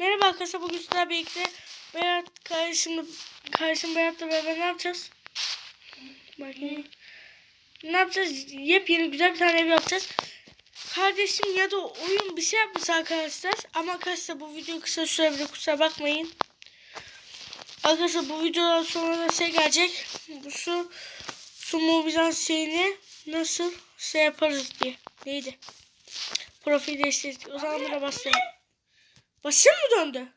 Merhaba arkadaşlar bugün sizlerle birlikte Berat kardeşimle kardeşim Berat'la beraber ne yapacağız? Bakayım. Ne yapacağız? Yepyeni güzel bir tane ev yapacağız. Kardeşim ya da oyun bir şey yapmış arkadaşlar. Ama arkadaşlar bu video kısa sürebilir kusura bakmayın. Arkadaşlar bu videodan sonra da şey gelecek. Bu su su mobilizasyon şeyini nasıl şey yaparız diye. Neydi? Profil değiştirdik. O zaman buna başlayalım. Başım mı döndü?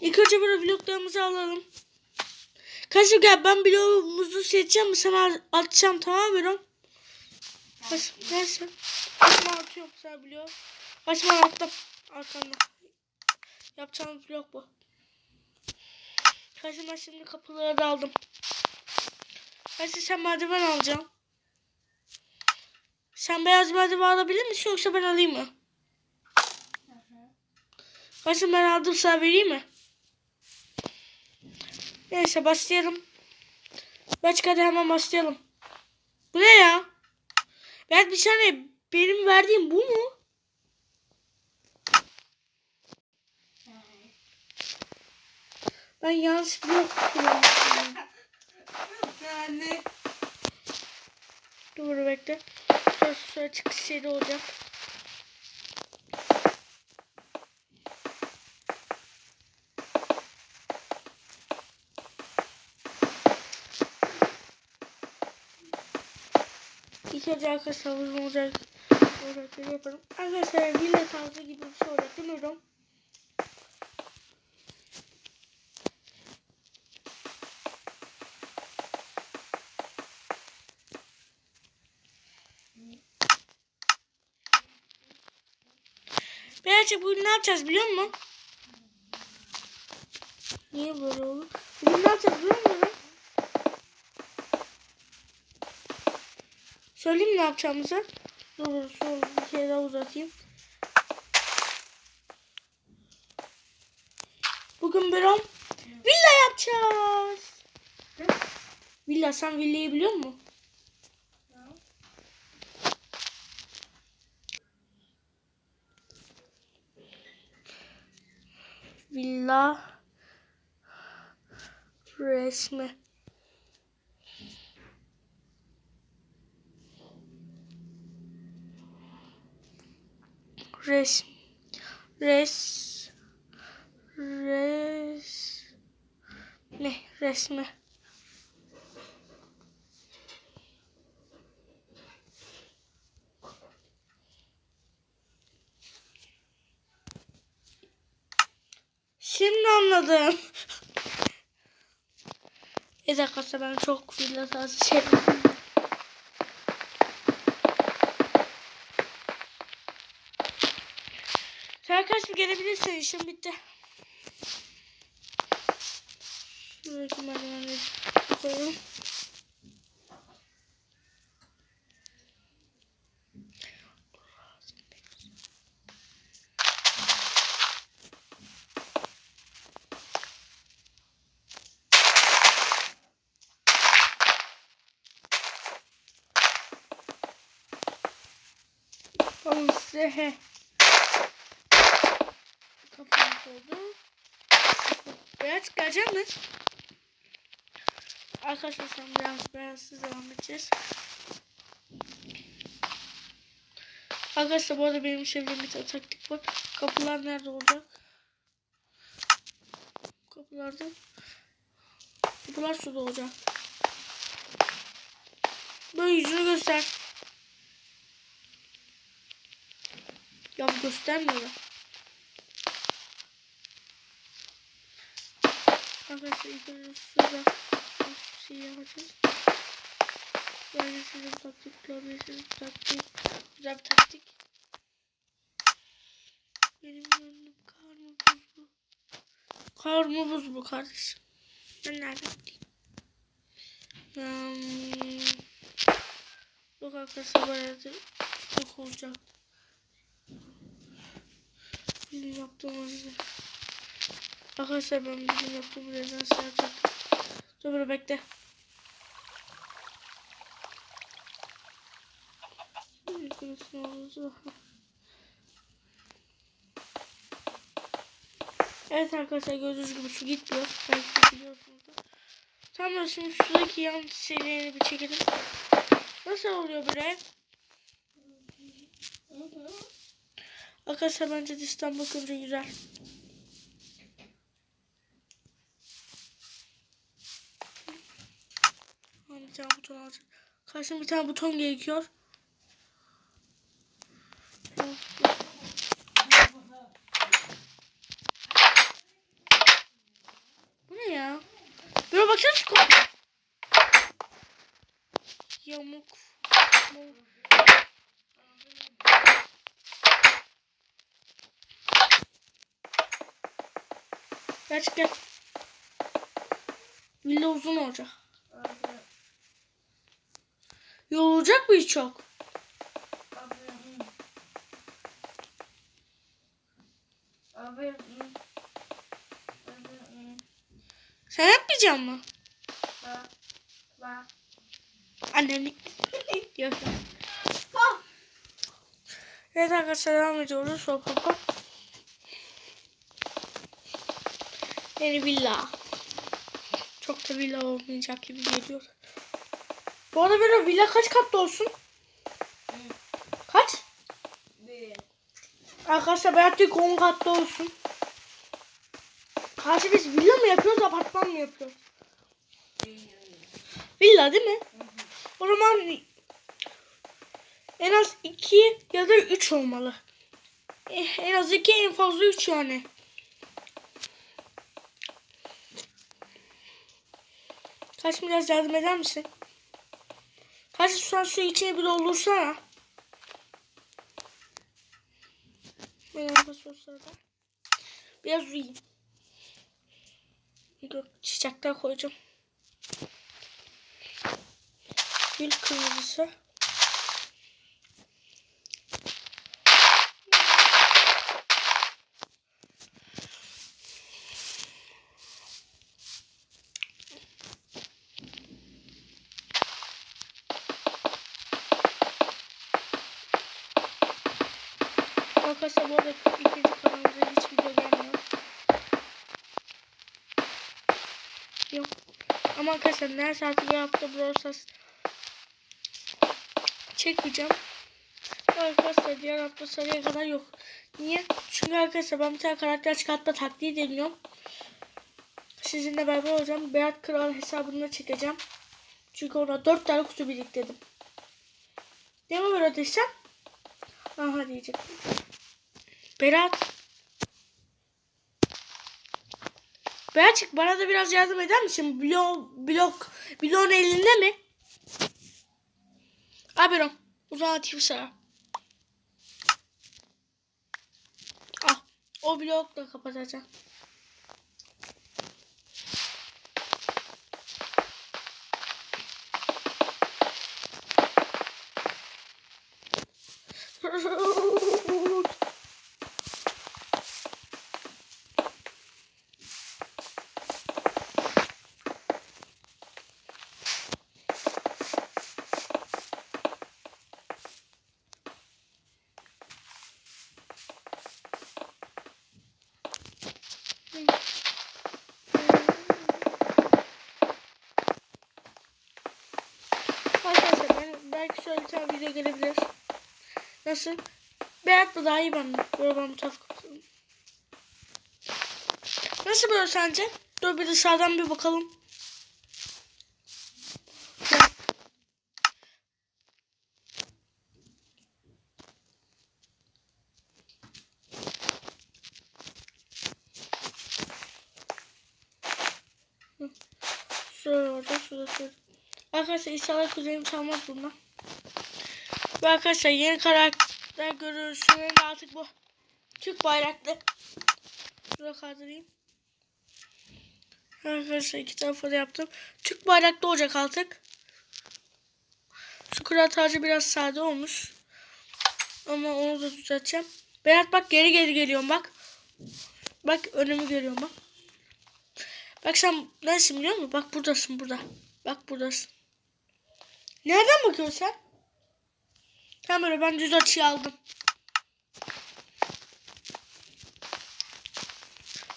İlk önce böyle bloklarımızı alalım. Kaçım gel ben bloğumuzu seçeceğim. Sana atacağım tamam mı? Kaç, neyse. Kaçma atıyorum sen bloğu. Kaçma attım. Arkanda. Yapacağımız blok bu. Kaçım ben şimdi kapıları da aldım. Kaçım sen merdiven alacaksın. Sen beyaz merdiven alabilir misin yoksa ben alayım mı? Kaçım ben aldım sana vereyim mi? Neyse başlayalım. Başka hadi hemen başlayalım. Bu ne ya? Ben bir saniye benim verdiğim bu mu? Ben yanlış blok kullanmışım. Dur bekle. Sonra, sonra çıkış şeyde olacak. Önce arkadaşlar uzun olacak. Olacakları yaparım. Arkadaşlar villa tarzı gibi bir şey olacak değil mi Rom? Birazcık bugün ne yapacağız biliyor musun? Niye böyle oldu? Bugün ne yapacağız biliyor musun? Söyleyeyim ne yapacağımızı? Dur son bir kere daha uzatayım. Bugün bir on villa yapacağız. Villa sen villayı biliyor musun? Villa resmi. Res res res ne resmi. Şimdi anladım. Bir dakika ben çok villa tarzı gelebilirsin işim bitti. Şuradaki merdivenleri koyalım. Tamam size oldu. Beyaz gelecek mi? Arkadaşlar sen biraz beyazsız devam edeceğiz. Arkadaşlar bu arada benim çevremde bir taktik var. Kapılar nerede olacak? Kapılarda. Kapılar suda olacak. Böyle yüzünü göster. Ya bu göstermiyor. da. Arkadaşlar ilk önce bir şey yapacağız. Böyle sizin taktik, böyle sizin taktik. Güzel bir taktik. Benim gönlüm kar mı buz mu? Kar mı buz mu kardeşim? Ben nereden bileyim? Hmm. Yok arkadaşlar bayağı da sık olacak. Bizim yaptığımız Arkadaşlar ben bizim yaptığımız yerden şey yapacağım. Dur böyle bekle. Evet arkadaşlar gördüğünüz gibi su gitmiyor. Belki de biliyorsunuzdur. Tamam şimdi sudaki yan şeylerini bir çekelim. Nasıl oluyor böyle? Arkadaşlar bence dıştan bakınca güzel. Tamam, Bir tane buton alacağım. Karşıma bir tane buton gerekiyor. Bu ne ya? Bir baksana şu. Yamuk. Yamuk. Gerçekten villa uzun olacak. Yol olacak mı hiç çok? Sen yapmayacak mı? Bak. Bak. Anneni. Yok. Evet arkadaşlar devam ediyoruz. Hop hop hop. Yeni villa. Çok da villa olmayacak gibi geliyor. Bu arada böyle villa kaç katlı olsun? Kaç? Bir. Arkadaşlar ben artık 10 katlı olsun. Karşı biz villa mı yapıyoruz apartman mı yapıyoruz? Villa değil mi? O zaman en az 2 ya da 3 olmalı. Eh, En az 2 en fazla 3 yani. Kaç biraz yardım eder misin? Kaç sen su içine bir doldursana. Ben orada soslarda. Biraz uyuyayım. Yok, çiçekler koyacağım. Gül kırmızısı. Arkadaşlar bu arada ikinci kanalımıza hiç video gelmiyor. Yok. Ama arkadaşlar neredeyse artık bir hafta Brawl çekmeyeceğim. Arkadaşlar diğer hafta sarıya kadar yok. Niye? Çünkü arkadaşlar ben bir tane karakter çıkartma taktiği deniyorum. Sizinle beraber olacağım. Berat Kral hesabını çekeceğim. Çünkü ona 4 tane kutu biriktirdim. Ne mi böyle desem? Aha diyecek. Berat. Berat'cık bana da biraz yardım eder misin? Blok, blok, bloğun elinde mi? Abirom. Uzatayım sana. Al. O blokla kapatacağım. Arkadaşlar ben belki gelebilir. Nasıl? Berat'la daha iyi ben. Böyle ben bu taraf kapatalım. Nasıl böyle sence? Dur bir dışarıdan bir bakalım. Şöyle orada, şurada, şurada. Arkadaşlar inşallah kuzenim çalmaz bundan. Ve arkadaşlar yeni karakter görüntüsünün artık bu. Türk bayraklı. Şurada kaldırayım. Arkadaşlar iki tarafa da yaptım. Türk bayraklı olacak artık. Şu kral tacı biraz sade olmuş. Ama onu da düzelteceğim. Berat bak geri geri geliyorum bak. Bak önümü görüyorum bak. Bak sen neresin biliyor musun? Bak buradasın burada. Bak buradasın. Nereden bakıyorsun sen? Tamam öyle ben düz açıyı aldım.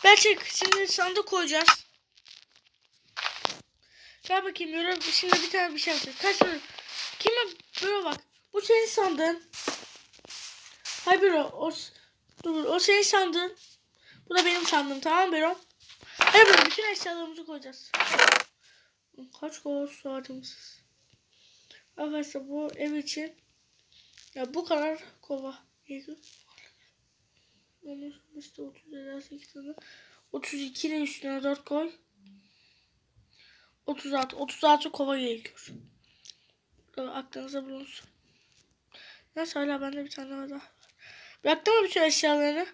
Ben çık. Şimdi sandık koyacağız. Gel bakayım yürü. Şimdi bir tane bir şey yapacağız. Kaç tane? Kime? Böyle bak. Bu senin sandığın. Hayır Bero. O, dur, o senin sandığın. Bu da benim sandığım. Tamam mı Bero? Hayır. Bütün eşyalarımızı koyacağız. Kaç kova saatimiz? Arkadaşlar bu ev için ya bu kadar kova. 7 işte 30 ederse 2 tane. 32 ile üstüne 4 koy. 36. 36 kova gerekiyor. Aklınıza bulunsun. Neyse hala bende bir tane var daha. Bıraktın mı bütün eşyalarını?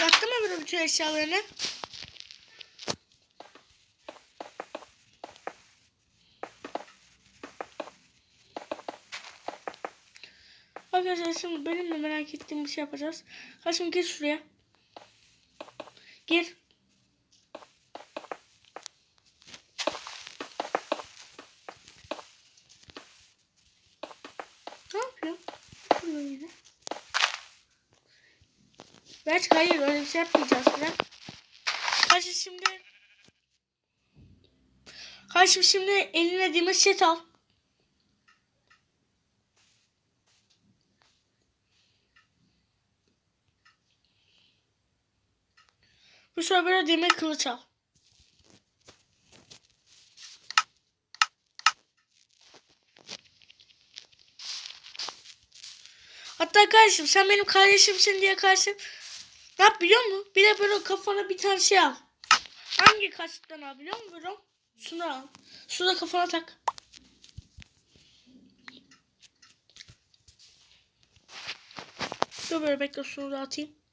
Bıraktın mı bütün eşyalarını? Arkadaşlar şimdi benim de merak ettiğim bir şey yapacağız. Kaçım gir şuraya. Gir. Ne yapıyor? Yine. Belki hayır öyle bir şey yapmayacağız bile. Kaçım şimdi. Kaçım şimdi eline demir set al. Bu sefer böyle demir kılıç al. Hatta kardeşim sen benim kardeşimsin diye kardeşim ne yap biliyor musun? Bir de böyle kafana bir tane şey al. Hangi kaçlıktan al biliyor musun böyle? Şunu al. Şunu da kafana tak. Dur böyle bekle şunu da atayım.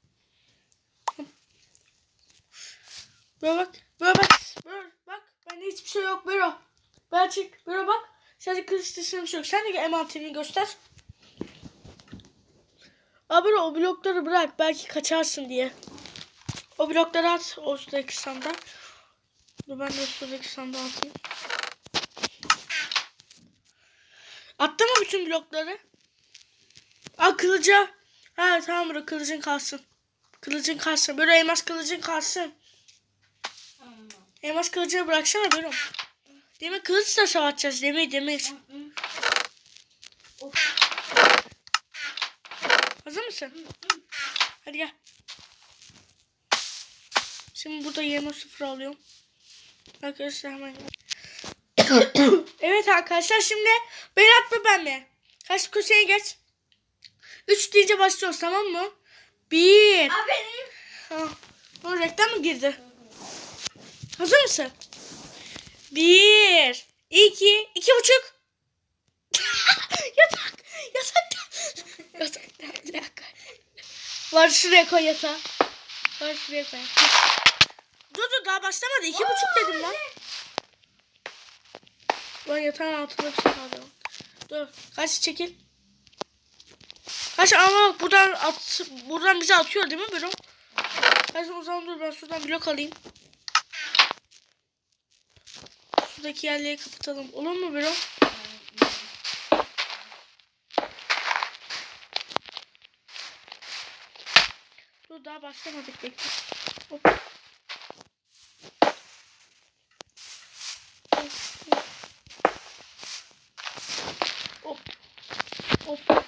Böyle bak. Böyle bak. Böyle bak. Bende hiçbir şey yok. Böyle. Böyle çık. Böyle bak. Sadece kız bir şey yok. Sen de emanetini göster. Abi o blokları bırak. Belki kaçarsın diye. O blokları at. O üstteki sandığa. Dur ben de üstteki sandığa atayım. Attın mı bütün blokları? Aa kılıca. Ha tamam bro kılıcın kalsın. Kılıcın kalsın. Böyle elmas kılıcın kalsın. Elmas kılıcını bıraksana böyle. Demir kılıç da savaşacağız. Demir demir. Hazır mısın? Hadi gel. Şimdi burada 20 sıfır alıyorum. Arkadaşlar hemen Evet arkadaşlar şimdi Berat mı ben mi? Kaç köşeye geç. 3 deyince başlıyoruz tamam mı? 1 Aa benim. Tamam. O reklam mı girdi? Hazır mısın? Bir, iki, iki buçuk. yatak, yatak, yatak. Bir dakika. Var şuraya koy yatağı. Var şuraya koy. Dur dur daha başlamadı. İki buçuk dedim lan. Lan yatağın altında bir şey kaldı. Dur. Kaç çekil. Kaç ama bak buradan at, buradan bizi atıyor değil mi böyle? Kaç o zaman dur ben şuradan blok alayım. Şuradaki yerleri kapatalım. Olur mu böyle? Dur daha başlamadık bekle. Hop. Hop. Hop.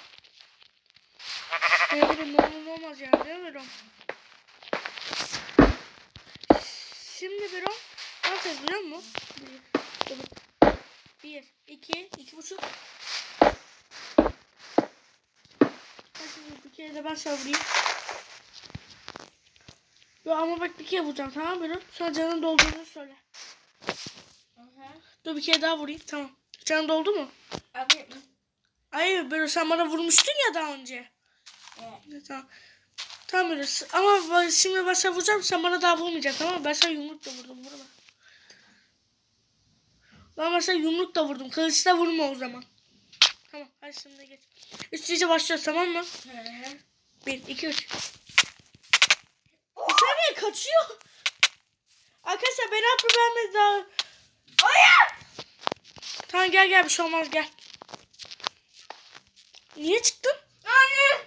Ne bileyim normal olmaz yani değil mi Rom? Şimdi bir Rom ne yapacağız biliyor musun? Dur. bir iki, iki buçuk. Şimdi bir kere de ben sana vurayım. Yo, ama bak bir kere vuracağım tamam mı? Sonra canın dolduğunu söyle. Aha. Dur bir kere daha vurayım tamam. Canın doldu mu? Abi. Hayır böyle sen bana vurmuştun ya daha önce. Evet. Tamam. Tamam öyle. Ama şimdi ben sana vuracağım. Sen bana daha vurmayacaksın tamam mı? Ben sana yumrukla vurdum. Vurma. Ben ben sana yumrukla vurdum. Kılıçla vurma o zaman. Tamam. Şimdi geç. Üstüce başlıyoruz tamam mı? Hı. Bir, iki, üç. Saniye kaçıyor. Arkadaşlar ben atma vermedi daha. Hayır. Tamam gel gel bir şey olmaz gel. Niye çıktın? Anne.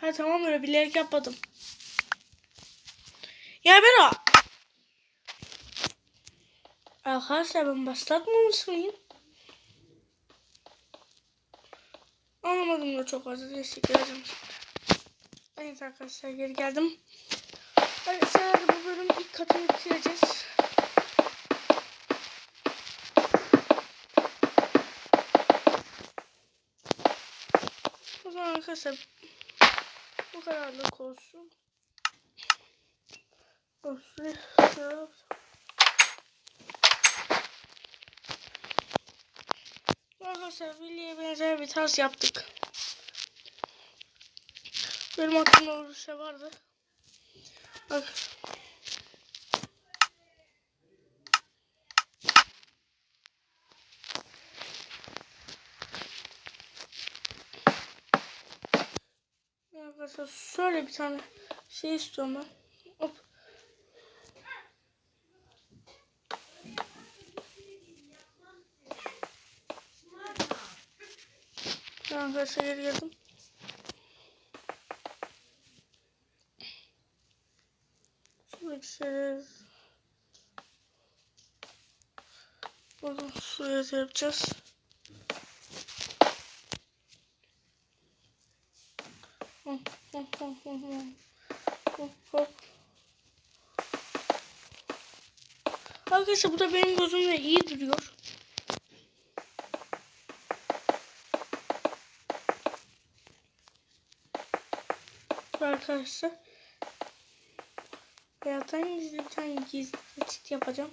Ha tamam öyle bilerek yapmadım. Ya ben o. Arkadaşlar ben başlatmamış mıyım? Anlamadım da çok fazla teşekkür ederim. Evet arkadaşlar geri geldim. Arkadaşlar bu bölüm ilk katını bitireceğiz. O zaman arkadaşlar bu kadarlık olsun. Olsun. Arkadaşlar Willy'e benzer bir tarz yaptık. Benim aklımda bir şey vardı. Bak. Arkadaşlar şöyle bir tane şey istiyorum ben. Arkadaşlar geri geldim. Şimdi ikisini Bunu suya da yapacağız. Hop hop hop hop. Hop hop. Arkadaşlar bu da benim gözümle iyi duruyor. Arkadaşlar. Hayattan gizli bir tane gizli geçit yapacağım.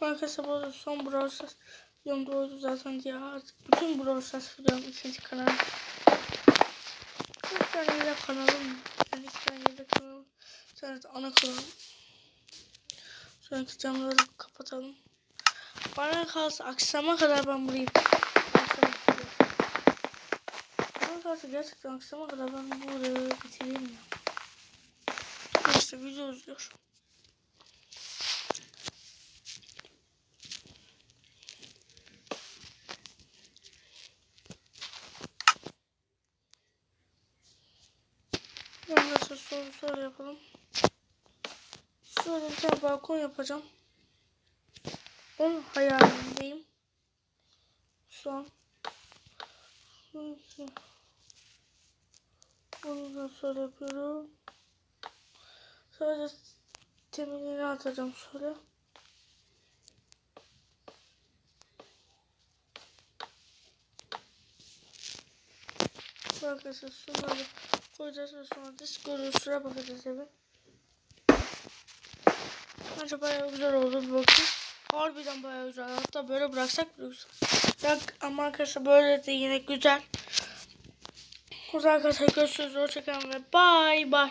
Arkadaşlar bu son Brawl Stars videom doğru zaten diye artık bütün Brawl Stars videom ikinci kanalım. Bir tane yedek kanalım. Yani iki tane yedek kanalım. Bir tane de ana kanalım. Sonraki camları kapatalım. Bana kalsa akşama kadar ben burayı. Kalsa gerçekten akşama kadar ben burayı bitireyim ya. İşte video uzuyor. Arkadaşlar soru soru yapalım. Şöyle bir balkon yapacağım. Onun hayalindeyim. Şu an. Da şöyle yapıyorum. Sadece temelini atacağım şöyle. Arkadaşlar şunları koyacağız ve sonra disk görüntüsüne bakacağız evet. Bence bayağı güzel oldu bir bakın. Harbiden bayağı güzel. Hatta böyle bıraksak bile güzel. Ama arkadaşlar böyle de yine güzel. O zaman arkadaşlar görüşürüz. Hoşçakalın ve bye bye.